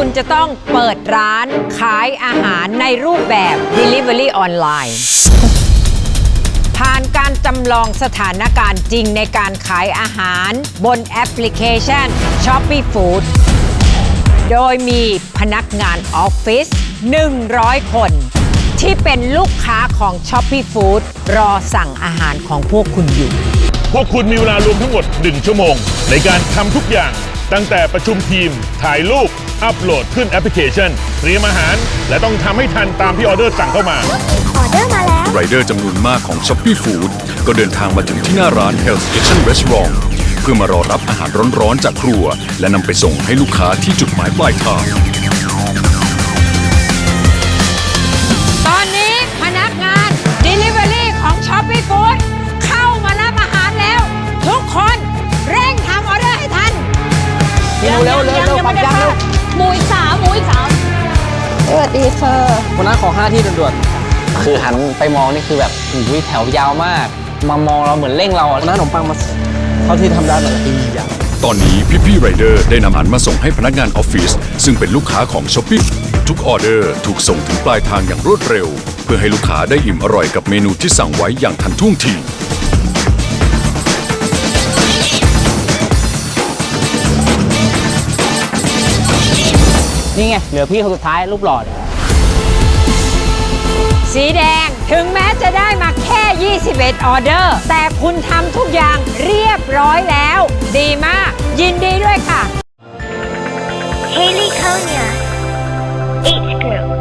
คุณจะต้องเปิดร้านขายอาหารในรูปแบบ Delivery ออนไลน์ผ่านการจำลองสถานการณ์จริงในการขายอาหาร บนแอปพลิเคชัน Shopee Food โดยมีพนักงานออฟฟิศ 100 คน ที่เป็นลูกค้าของ Shopee Food รอสั่งอาหารของพวกคุณอยู่ พวกคุณมีเวลารวมทั้งหมด 1 ชั่วโมง ในการทำทุกอย่าง ตั้งแต่ประชุมทีม ถ่ายรูป อัปโหลดขึ้นแอปพลิเคชันเตรียมอาหาร และต้องทำให้ทันตามที่ออเดอร์สั่งเข้ามา ออเดอร์มาแล้วไรเดอร์จำนวนมากของ Shopee Food ก็เดินทางมาถึงที่หน้าร้าน Hell's Kitchen Restaurant เพื่อมารอรับอาหารร้อนๆจากครัว และนำไปส่งให้ลูกค้าที่จุดหมายปลายทาง ร็วเร็วเร็วเร็วความยากเร็วหมูอีกสามหมูอีกสามสวัสดีค่ะวันนั้นขอห้าที่ด่วนๆคือหันไปมองนี่คือแบบอุ้ยแถวยาวมาก มามองเราเหมือนเร่งเราอะวันนั้นขนมปังมาเท่าที่ทำได้หน่อยคืออย่างตอนนี้พี่ๆไรเดอร์ได้นำอาหารมาส่งให้พนักงานออฟฟิศซึ่งเป็นลูกค้าของ Shopee ทุกออเดอร์ถูกส่งถึงปลายทางอย่างรวดเร็ว เพื่อให้ลูกค้าได้อิ่มอร่อยกับเมนูที่สั่งไว้อย่างทันท่วงที นี่ไง เหลือพี่คนสุดท้ายรูปหลอดสีแดง ถึงแม้จะได้มาแค่ 21 ออเดอร์ แต่คุณทำทุกอย่างเรียบร้อยแล้ว ดีมาก ยินดีด้วยค่ะ Haley Konya H Group